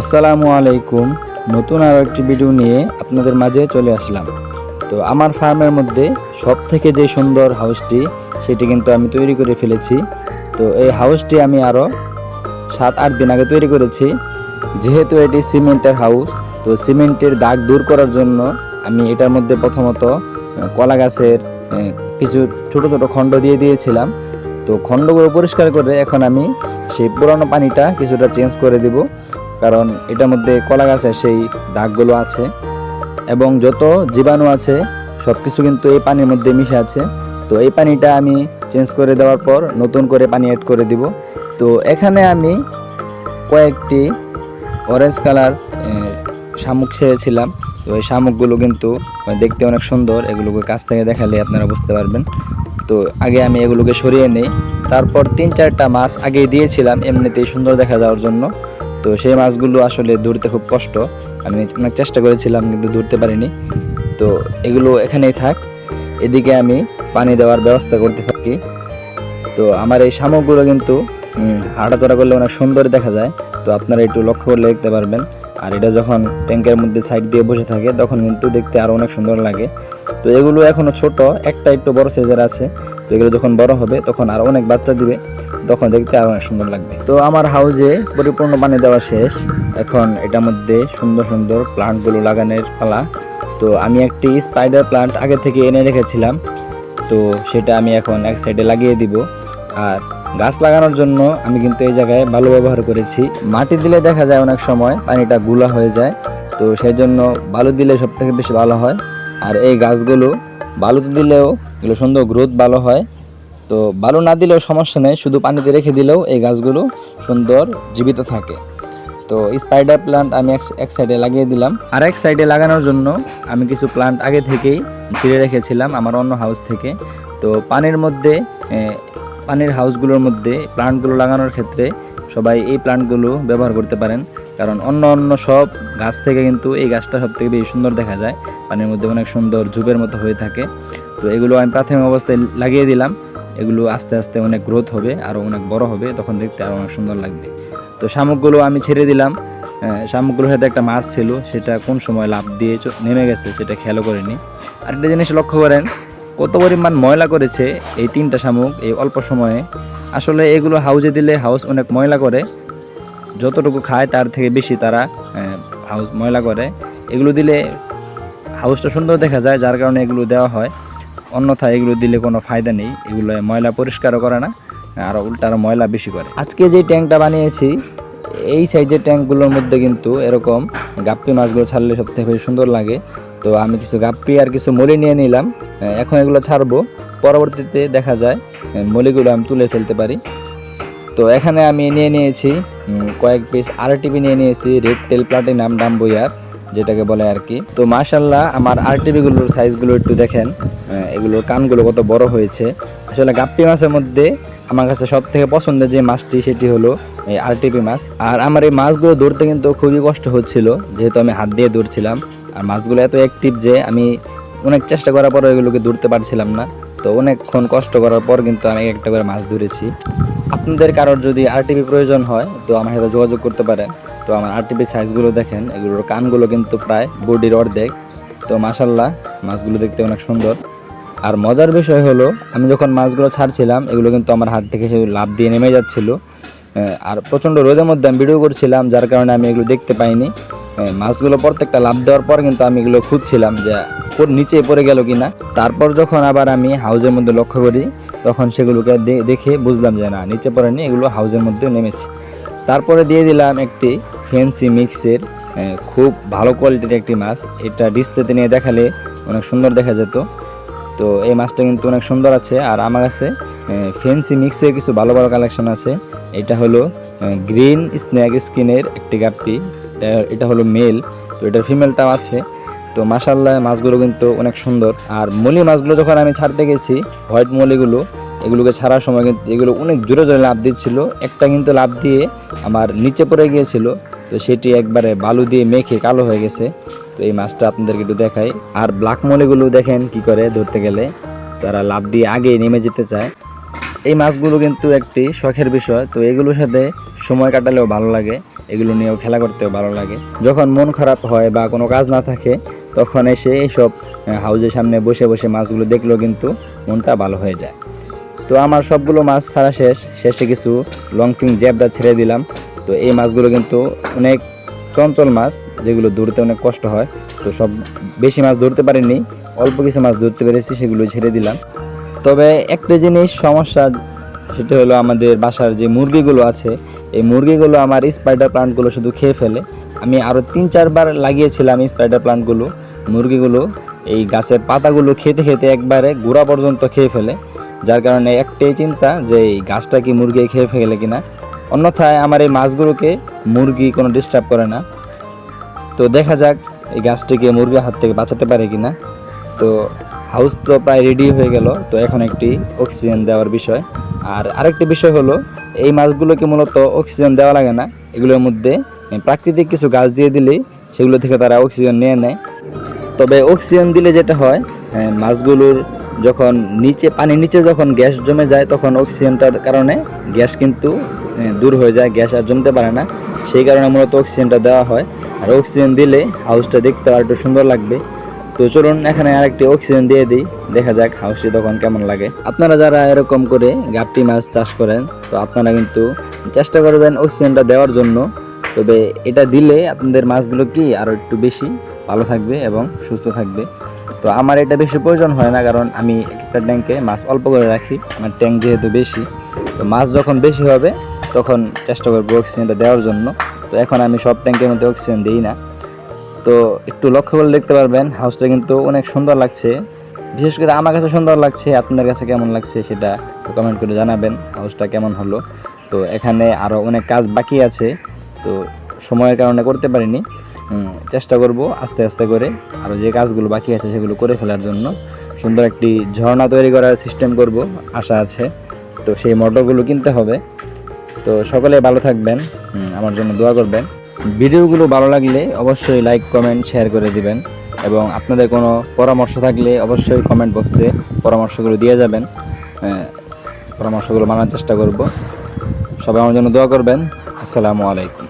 আসসালামু আলাইকুম। নতুন আরও একটি ভিডিও নিয়ে আপনাদের মাঝে চলে আসলাম। তো আমার ফার্মের মধ্যে সব থেকে যে সুন্দর হাউসটি, সেটি কিন্তু আমি তৈরি করে ফেলেছি। তো এই হাউসটি আমি আরও সাত, আট দিন আগে তৈরি করেছি। যেহেতু এটি সিমেন্টের হাউস, তো সিমেন্টের দাগ দূর করার জন্য আমি এটার মধ্যে প্রথমত কলা গাছের কিছু ছোট ছোট খণ্ড দিয়ে দিয়েছিলাম। তো খণ্ডগুলো পরিষ্কার করে এখন আমি সেই পুরানো পানিটা কিছুটা চেঞ্জ করে দিব। কারণ এটার মধ্যে কলা গাছের সেই দাগগুলো আছে এবং যত জীবাণু আছে সব কিছু কিন্তু এই পানির মধ্যে মিশে আছে। তো এই পানিটা আমি চেঞ্জ করে দেওয়ার পর নতুন করে পানি অ্যাড করে দিব। তো এখানে আমি কয়েকটি অরেঞ্জ কালার শামুক ছেড়েছিলাম। তো এই শামুকগুলো কিন্তু দেখতে অনেক সুন্দর। এগুলোকে কাছ থেকে দেখালে আপনারা বুঝতে পারবেন। তো আগে আমি এগুলোকে সরিয়ে নেই। তারপর তিন চারটা মাছ আগেই দিয়েছিলাম, এমনিতেই সুন্দর দেখা যাওয়ার জন্য। তো সেই মাছগুলো আসলে ধরতে খুব কষ্ট। আমি অনেক চেষ্টা করেছিলাম কিন্তু ধরতে পারিনি। তো এগুলো এখানেই থাক। এদিকে আমি পানি দেওয়ার ব্যবস্থা করতে থাকি। তো আমার এই শামুকগুলো কিন্তু হাঁটাচড়া করলে অনেক সুন্দর দেখা যায়। তো আপনারা একটু লক্ষ্য করলে দেখতে পারবেন। আর এটা যখন ট্যাঙ্কের মধ্যে সাইড দিয়ে বসে থাকে, তখন কিন্তু দেখতে আরও অনেক সুন্দর লাগে। তো এগুলো এখনও ছোট, একটা একটু বড় সাইজের আছে। তো এগুলো যখন বড় হবে, তখন আরও অনেক বাচ্চা দিবে, তখন দেখতে আরও অনেক সুন্দর লাগবে। তো আমার হাউজে পরিপূর্ণ পানি দেওয়া শেষ। এখন এটার মধ্যে সুন্দর সুন্দর প্লান্টগুলো লাগানোর পালা। তো আমি একটি স্পাইডার প্লান্ট আগে থেকে এনে রেখেছিলাম। তো সেটা আমি এখন এক সাইডে লাগিয়ে দিব। আর গাছ লাগানোর জন্য আমি কিন্তু এই জায়গায় বালু ব্যবহার করেছি। মাটি দিলে দেখা যায় অনেক সময় পানিটা গুলা হয়ে যায়, তো সেই জন্য বালু দিলে সব থেকে বেশি ভালো হয়। আর এই গাছগুলো বালুতে দিলেও এগুলো সুন্দর গ্রোথ ভালো হয়। তো বালু না দিলেও সমস্যা নেই, শুধু পানিতে রেখে দিলেও এই গাছগুলো সুন্দর জীবিত থাকে। তো স্পাইডার প্লান্ট আমি এক- সাইডে লাগিয়ে দিলাম। আর এক সাইডে লাগানোর জন্য আমি কিছু প্লান্ট আগে থেকেই ছিঁড়ে রেখেছিলাম আমার অন্য হাউস থেকে। তো পানির মধ্যে পানির হাউসগুলোর মধ্যে প্লান্টগুলো লাগানোর ক্ষেত্রে সবাই এই প্লান্টগুলো ব্যবহার করতে পারেন। কারণ অন্য অন্য সব গাছ থেকে কিন্তু এই গাছটা সব থেকে বেশি সুন্দর দেখা যায়। পানির মধ্যে অনেক সুন্দর ঝুপের মতো হয়ে থাকে। তো এগুলো আমি প্রাথমিক অবস্থায় লাগিয়ে দিলাম। এগুলো আস্তে আস্তে অনেক গ্রোথ হবে আরও অনেক বড় হবে, তখন দেখতে আরও অনেক সুন্দর লাগবে। তো শামুকগুলো আমি ছেড়ে দিলাম। শামুকগুলোর সাথে একটা মাছ ছিল, সেটা কোন সময় লাভ দিয়ে নেমে গেছে, সেটা খেয়ালও করিনি। আর একটা জিনিস লক্ষ্য করেন কত পরিমাণ ময়লা করেছে এই তিনটা শামুক এই অল্প সময়ে? আসলে এগুলো হাউজে দিলে হাউস অনেক ময়লা করে। যতটুকু খায় তার থেকে বেশি তারা হাউস ময়লা করে। এগুলো দিলে হাউসটা সুন্দর দেখা যায়, যার কারণে এগুলো দেওয়া হয়। অন্যথায় এগুলো দিলে কোনো ফায়দা নেই। এগুলো ময়লা পরিষ্কারও করে না আর উল্টা আরও ময়লা বেশি করে। আজকে যে ট্যাঙ্কটা বানিয়েছি, এই সাইজের ট্যাঙ্কগুলোর মধ্যে কিন্তু এরকম গাপ্পি মাছগুলো ছাড়লে সব থেকে সুন্দর লাগে। তো আমি কিছু গাপ্পি আর কিছু মলি নিয়ে নিলাম। এখন এগুলো ছাড়বো। পরবর্তীতে দেখা যায় মলিগুলো আমি তুলে ফেলতে পারি। তো এখানে আমি নিয়ে নিয়েছি কয়েক পিস আরটিপি নিয়ে নিয়েছি রেড টেল প্লাটিনাম বইয়ার যেটাকে বলে আর কি। তো মাশাল্লাহ আমার আরটিপিগুলোর সাইজগুলো একটু দেখেন। এগুলোর কানগুলো কত বড় হয়েছে। আসলে গাপ্পি মাছের মধ্যে আমার কাছে সব থেকে পছন্দের যে মাছটি, সেটি হলো এই আরটিপি মাছ। আর আমার এই মাছগুলো ধরতে কিন্তু খুবই কষ্ট হচ্ছিল, যেহেতু আমি হাত দিয়ে ধরছিলাম। আর মাছগুলো এত অ্যাক্টিভ যে আমি অনেক চেষ্টা করার পরও এগুলোকে ধরতে পারছিলাম না। তো অনেকক্ষণ কষ্ট করার পর কিন্তু আমি একটা করে মাছ ধরেছি। আপনাদের কারোর যদি আরটিপি প্রয়োজন হয়, তো আমার সাথে যোগাযোগ করতে পারেন। তো আমার আরটিপি সাইজগুলো দেখেন, এগুলোর কানগুলো কিন্তু প্রায় বডির অর্ধেক। তো মাসাল্লাহ মাছগুলো দেখতে অনেক সুন্দর। আর মজার বিষয় হলো, আমি যখন মাছগুলো ছাড়ছিলাম, এগুলো কিন্তু আমার হাত থেকে লাভ দিয়ে নেমে যাচ্ছিল। আর প্রচণ্ড রোদের মধ্যে আমি ভিডিও করছিলাম, যার কারণে আমি এগুলো দেখতে পাইনি। মাছগুলো প্রত্যেকটা লাভ দেওয়ার পর কিন্তু আমি এগুলো খুঁজছিলাম যে ওর নিচে পড়ে গেল কিনা। তারপর যখন আবার আমি হাউজের মধ্যে লক্ষ্য করি, তখন সেগুলোকে দেখে বুঝলাম যে না, নিচে পড়েনি, এগুলো হাউজের মধ্যে নেমেছে। তারপরে দিয়ে দিলাম একটি ফেন্সি মিক্সের খুব ভালো কোয়ালিটির একটি মাছ। এটা ডিসপ্লেতে নিয়ে দেখালে অনেক সুন্দর দেখা যেত। তো এই মাছটা কিন্তু অনেক সুন্দর আছে। আর আমার কাছে ফেন্সি মিক্সের কিছু ভালো ভালো কালেকশন আছে। এটা হলো গ্রিন স্ন্যাক স্কিনের একটি গাপ্পি। এটা- এটা হলো মেল তো এটার ফিমেলটাও আছে। তো মাসাল্লাহ মাছগুলো কিন্তু অনেক সুন্দর। আর মলি মাছগুলো যখন আমি ছাড়তে গেছি হোয়াইট মলিগুলো, এগুলোকে ছাড়ার সময় কিন্তু এগুলো অনেক জোরে জোরে লাভ দিচ্ছিল। একটা কিন্তু লাভ দিয়ে আমার নিচে পড়ে গিয়েছিল। তো সেটি একবারে বালু দিয়ে মেখে কালো হয়ে গেছে। তো এই মাছটা আপনাদেরকে একটু দেখাই। আর ব্ল্যাক মলিগুলো দেখেন কি করে ধরতে গেলে। তারা লাভ দিয়ে আগে নেমে যেতে চায়। এই মাছগুলো কিন্তু একটি শখের বিষয়, তো এগুলোর সাথে সময় কাটালেও ভালো লাগে, এগুলো নিয়েও খেলা করতেও ভালো লাগে। যখন মন খারাপ হয় বা কোনো কাজ না থাকে, তখন এসে এইসব হাউজের সামনে বসে বসে মাছগুলো দেখলেও কিন্তু মনটা ভালো হয়ে যায়। তো আমার সবগুলো মাছ ছাড়া শেষ, শেষে কিছু লং ফিং জ্যাবটা ছেড়ে দিলাম। তো এই মাছগুলো কিন্তু অনেক চঞ্চল মাছ, যেগুলো ধরতে অনেক কষ্ট হয়। তো সব বেশি মাছ ধরতে পারিনি, অল্প কিছু মাছ ধরতে পেরেছি, সেগুলো ছেড়ে দিলাম। তবে একটা জিনিস সমস্যা, সেটা হলো আমাদের বাসার যে মুরগিগুলো আছে, এই মুরগিগুলো আমার স্পাইডার প্লান্টগুলো শুধু খেয়ে ফেলে। আমি আরও তিন চারবার লাগিয়েছিলাম স্পাইডার প্লান্টগুলো মুরগিগুলো এই গাছের পাতাগুলো খেতে খেতে একবারে গোড়া পর্যন্ত খেয়ে ফেলে। যার কারণে একটাই চিন্তা যে এই গাছটা কি মুরগি খেয়ে ফেলে কিনা। অন্যথায় আমার এই মাছগুলোকে মুরগি কোনো ডিস্টার্ব করে না। তো দেখা যাক এই গাছটিকে মুরগির হাত থেকে বাঁচাতে পারে কিনা। তো হাউস তো প্রায় রেডি হয়ে গেল, তো এখন একটি অক্সিজেন দেওয়ার বিষয়। আর আরেকটি বিষয় হলো, এই মাছগুলোকে মূলত অক্সিজেন দেওয়া লাগে না, এগুলোর মধ্যে প্রাকৃতিক কিছু গাছ দিয়ে দিলেই সেগুলো থেকে তারা অক্সিজেন নিয়ে নেয়। তবে অক্সিজেন দিলে যেটা হয় মাছগুলোর যখন নিচে, পানির নিচে যখন গ্যাস জমে যায়, তখন অক্সিজেনটার কারণে গ্যাস কিন্তু দূর হয়ে যায়, গ্যাস আর জমতে পারে না। সেই কারণে মূলত অক্সিজেনটা দেওয়া হয়। আর অক্সিজেন দিলে হাউসটা দেখতে আর একটু সুন্দর লাগবে। তো চলুন, এখানে আরেকটি অক্সিজেন দিয়ে দিই। দেখা যাক হাউসটি তখন কেমন লাগে। আপনারা যারা এরকম করে গাপটি মাছ চাষ করেন, তো আপনারা কিন্তু চেষ্টা করবেন অক্সিজেনটা দেওয়ার জন্য। তবে এটা দিলে আপনাদের মাছগুলো কি আরও একটু বেশি ভালো থাকবে এবং সুস্থ থাকবে। তো আমার এটা বেশি প্রয়োজন হয় না, কারণ আমি একটা ট্যাঙ্কে মাছ অল্প করে রাখি। আমার ট্যাঙ্ক যেহেতু বেশি, তো মাছ যখন বেশি হবে, তখন চেষ্টা করব অক্সিজেনটা দেওয়ার জন্য। তো এখন আমি সব ট্যাঙ্কের মধ্যে অক্সিজেন দিই না। তো একটু লক্ষ্য করে দেখতে পারবেন হাউসটা কিন্তু অনেক সুন্দর লাগছে। বিশেষ করে আমার কাছে সুন্দর লাগছে, আপনাদের কাছে কেমন লাগছে সেটা কমেন্ট করে জানাবেন হাউসটা কেমন হলো। তো এখানে আরও অনেক কাজ বাকি আছে, তো সময়ের কারণে করতে পারিনি। চেষ্টা করব আস্তে আস্তে করে আরও যে কাজগুলো বাকি আছে সেগুলো করে ফেলার জন্য। সুন্দর একটি ঝর্ণা তৈরি করার সিস্টেম করব, আশা আছে। তো সেই মোটরগুলো কিনতে হবে। তো সকলে ভালো থাকবেন আমার জন্য দোয়া করবেন। ভিডিওগুলো ভালো লাগলে অবশ্যই লাইক, কমেন্ট, শেয়ার করে দিবেন এবং আপনাদের কোনো পরামর্শ থাকলে অবশ্যই কমেন্ট বক্সে পরামর্শগুলো দিয়ে যাবেন। পরামর্শগুলো মানার চেষ্টা করব। সবাই আমার জন্য দোয়া করবেন। আসসালামু আলাইকুম।